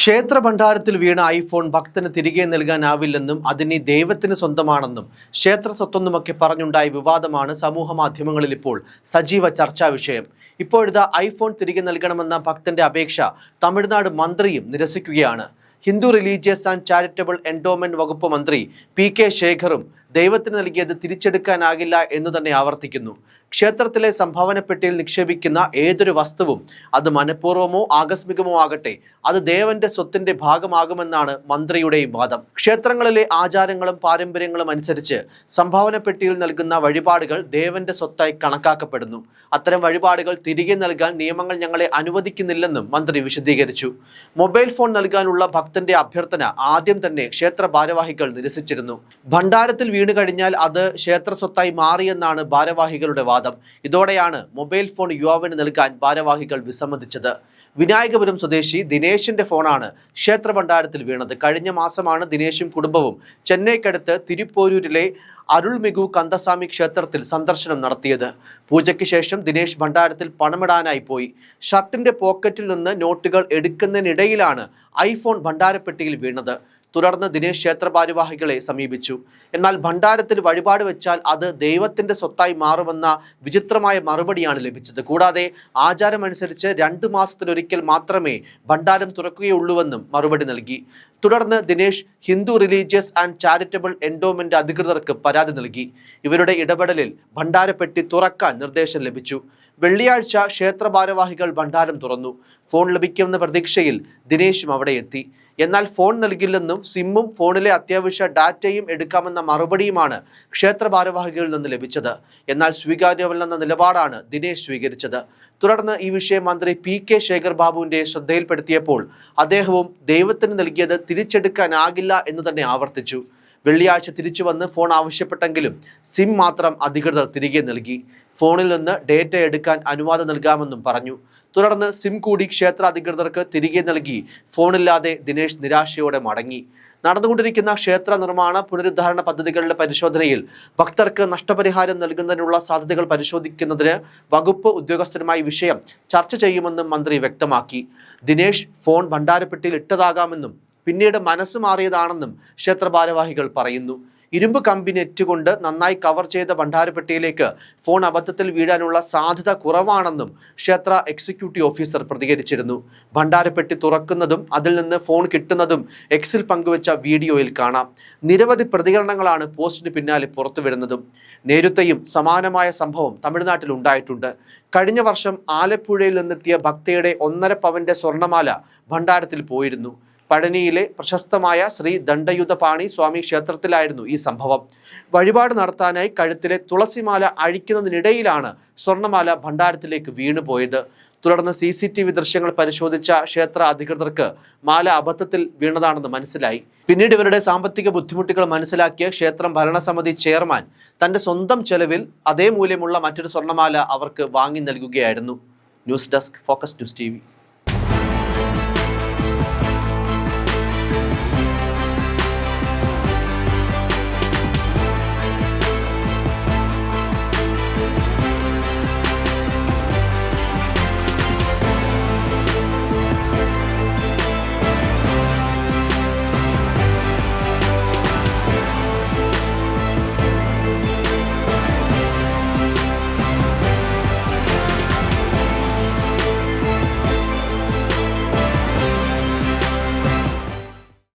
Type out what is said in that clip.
ക്ഷേത്ര ഭണ്ഡാരത്തിൽ വീണ ഐഫോൺ ഭക്തന് തിരികെ നൽകാനാവില്ലെന്നും അതിനി ദൈവത്തിന് സ്വന്തമാണെന്നും ക്ഷേത്ര സ്വത്തൊന്നുമൊക്കെ പറഞ്ഞുണ്ടായ വിവാദമാണ് സമൂഹ മാധ്യമങ്ങളിൽ ഇപ്പോൾ സജീവ ചർച്ചാ വിഷയം. ഇപ്പോഴിതാ ഐഫോൺ തിരികെ നൽകണമെന്ന ഭക്തന്റെ അപേക്ഷ തമിഴ്നാട് മന്ത്രിയും നിരസിക്കുകയാണ്. Hindu religious and charitable endowment വകുപ്പ് മന്ത്രി പി കെ ശേഖറും ദൈവത്തിന് നൽകിയത് തിരിച്ചെടുക്കാനാകില്ല എന്ന് തന്നെ ആവർത്തിക്കുന്നു. ക്ഷേത്രത്തിലെ സംഭാവനപ്പെട്ടിയിൽ നിക്ഷേപിക്കുന്ന ഏതൊരു വസ്തുവും അത് മനഃപൂർവമോ ആകസ്മികമോ ആകട്ടെ അത് ദേവന്റെ സ്വത്തിന്റെ ഭാഗമാകുമെന്നാണ് മന്ത്രിയുടെയും വാദം. ക്ഷേത്രങ്ങളിലെ ആചാരങ്ങളും പാരമ്പര്യങ്ങളും അനുസരിച്ച് സംഭാവനപ്പെട്ടിയിൽ നൽകുന്ന വഴിപാടുകൾ ദേവന്റെ സ്വത്തായി കണക്കാക്കപ്പെടുന്നു. അത്തരം വഴിപാടുകൾ തിരികെ നൽകാൻ നിയമങ്ങൾ ഞങ്ങളെ അനുവദിക്കുന്നില്ലെന്നും മന്ത്രി വിശദീകരിച്ചു. മൊബൈൽ ഫോൺ നൽകാനുള്ള ഭക്തന്റെ അഭ്യർത്ഥന ആദ്യം തന്നെ ക്ഷേത്ര ഭാരവാഹികൾ നിരസിച്ചിരുന്നു. ഭണ്ഡാരത്തിൽ വീണു കഴിഞ്ഞാൽ അത് ക്ഷേത്ര സ്വത്തായി മാറിയെന്നാണ് ഭാരവാഹികളുടെ വാദം. ഇതോടെയാണ് മൊബൈൽ ഫോൺ യുവാവിന് നൽകാൻ ഭാരവാഹികൾ വിസമ്മതിച്ചത്. വിനായകപുരം സ്വദേശി ദിനേശിന്റെ ഫോണാണ് ക്ഷേത്ര ഭണ്ഡാരത്തിൽ വീണത്. കഴിഞ്ഞ മാസമാണ് ദിനേശും കുടുംബവും ചെന്നൈക്കടുത്ത് തിരുപ്പോരൂരിലെ അരുൾമികു കന്ദസ്വാമി ക്ഷേത്രത്തിൽ സന്ദർശനം നടത്തിയത്. പൂജയ്ക്ക് ശേഷം ദിനേശ് ഭണ്ഡാരത്തിൽ പണമിടാനായി പോയി. ഷർട്ടിന്റെ പോക്കറ്റിൽ നിന്ന് നോട്ടുകൾ എടുക്കുന്നതിനിടയിലാണ് ഐഫോൺ ഭണ്ഡാരപ്പെട്ടിയിൽ വീണത്. തുടർന്ന് ദിനേശ് ക്ഷേത്ര ഭാരവാഹികളെ സമീപിച്ചു. എന്നാൽ ഭണ്ഡാരത്തിൽ വഴിപാട് വെച്ചാൽ അത് ദൈവത്തിന്റെ സ്വത്തായി മാറുമെന്ന വിചിത്രമായ മറുപടിയാണ് ലഭിച്ചത്. കൂടാതെ ആചാരമനുസരിച്ച് രണ്ടു മാസത്തിലൊരിക്കൽ മാത്രമേ ഭണ്ഡാരം തുറക്കുകയുള്ളൂവെന്നും മറുപടി നൽകി. തുടർന്ന് Dinesh Hindu religious and charitable endowment അധികൃതർക്ക് പരാതി നൽകി. ഇവരുടെ ഇടപെടലിൽ ഭണ്ഡാരപ്പെട്ടി തുറക്കാൻ നിർദ്ദേശം ലഭിച്ചു. വെള്ളിയാഴ്ച ക്ഷേത്ര ഭാരവാഹികൾ ഭണ്ഡാരം തുറന്നു. ഫോൺ ലഭിക്കുമെന്ന പ്രതീക്ഷയിൽ ദിനേശും അവിടെ എത്തി. എന്നാൽ ഫോൺ നൽകില്ലെന്നും സിമ്മും ഫോണിലെ അത്യാവശ്യ ഡാറ്റയും എടുക്കാമെന്ന മറുപടിയുമാണ് ക്ഷേത്ര ഭാരവാഹികളിൽ നിന്ന് ലഭിച്ചത്. എന്നാൽ സ്വീകാര്യമല്ലെന്ന നിലപാടാണ് ദിനേശ് സ്വീകരിച്ചത്. തുടർന്ന് ഈ വിഷയം മന്ത്രി പി കെ ശേഖർ ബാബുവിന്റെ ശ്രദ്ധയിൽപ്പെടുത്തിയപ്പോൾ അദ്ദേഹവും ദൈവത്തിന് നൽകിയത് തിരിച്ചെടുക്കാനാകില്ല എന്ന് തന്നെ ആവർത്തിച്ചു. വെള്ളിയാഴ്ച തിരിച്ചു വന്ന് ഫോൺ ആവശ്യപ്പെട്ടെങ്കിലും സിം മാത്രം അധികൃതർ തിരികെ നൽകി. ഫോണിൽ നിന്ന് ഡേറ്റ എടുക്കാൻ അനുവാദം നൽകാമെന്നും പറഞ്ഞു. തുടർന്ന് സിം കൂടി ക്ഷേത്ര അധികൃതർക്ക് തിരികെ നൽകി. ഫോണില്ലാതെ ദിനേശ് നിരാശയോടെ മടങ്ങി. നടന്നുകൊണ്ടിരിക്കുന്ന ക്ഷേത്ര നിർമ്മാണ പുനരുദ്ധാരണ പദ്ധതികളുടെ പരിശോധനയിൽ ഭക്തർക്ക് നഷ്ടപരിഹാരം നൽകുന്നതിനുള്ള സാധ്യതകൾ പരിശോധിക്കുന്നതിന് വകുപ്പ് ഉദ്യോഗസ്ഥരുമായി വിഷയം ചർച്ച ചെയ്യുമെന്നും മന്ത്രി വ്യക്തമാക്കി. ദിനേശ് ഫോൺ ഭണ്ഡാരപ്പെട്ടിയിൽ ഇട്ടതാകാമെന്നും പിന്നീട് മനസ്സ് മാറിയതാണെന്നും ക്ഷേത്ര ഭാരവാഹികൾ പറയുന്നു. ഇരുമ്പ് കമ്പി നെറ്റ് കൊണ്ട് നന്നായി കവർ ചെയ്ത ഭണ്ഡാരപ്പെട്ടിയിലേക്ക് ഫോൺ അബദ്ധത്തിൽ വീഴാനുള്ള സാധ്യത കുറവാണെന്നും ക്ഷേത്ര എക്സിക്യൂട്ടീവ് ഓഫീസർ പ്രതികരിച്ചിരുന്നു. ഭണ്ഡാരപ്പെട്ടി തുറക്കുന്നതും അതിൽ നിന്ന് ഫോൺ കിട്ടുന്നതും എക്സിൽ പങ്കുവച്ച വീഡിയോയിൽ കാണാം. നിരവധി പ്രതികരണങ്ങളാണ് പോസ്റ്റിന് പിന്നാലെ പുറത്തുവിടുന്നതും നേരത്തെയും സമാനമായ സംഭവം തമിഴ്നാട്ടിൽ ഉണ്ടായിട്ടുണ്ട്. കഴിഞ്ഞ വർഷം ആലപ്പുഴയിൽ നിന്നെത്തിയ ഭക്തയുടെ ഒന്നര പവന്റെ സ്വർണമാല ഭണ്ഡാരത്തിൽ പോയിരുന്നു. പഴനിയിലെ പ്രശസ്തമായ ശ്രീ ദണ്ഡയുധപാണി സ്വാമി ക്ഷേത്രത്തിലായിരുന്നു ഈ സംഭവം. വഴിപാട് നടത്താനായി കഴുത്തിലെ തുളസിമാല അഴിക്കുന്നതിനിടയിലാണ് സ്വർണമാല ഭണ്ഡാരത്തിലേക്ക് വീണുപോയത്. തുടർന്ന് സി സി ടി വി ദൃശ്യങ്ങൾ പരിശോധിച്ച ക്ഷേത്ര അധികൃതർക്ക് മാല അബദ്ധത്തിൽ വീണതാണെന്ന് മനസ്സിലായി. പിന്നീട് ഇവരുടെ സാമ്പത്തിക ബുദ്ധിമുട്ടുകൾ മനസ്സിലാക്കിയ ക്ഷേത്രം ഭരണസമിതി ചെയർമാൻ തന്റെ സ്വന്തം ചെലവിൽ അതേ മൂല്യമുള്ള മറ്റൊരു സ്വർണമാല അവർക്ക് വാങ്ങി നൽകുകയായിരുന്നു. News desk focus news T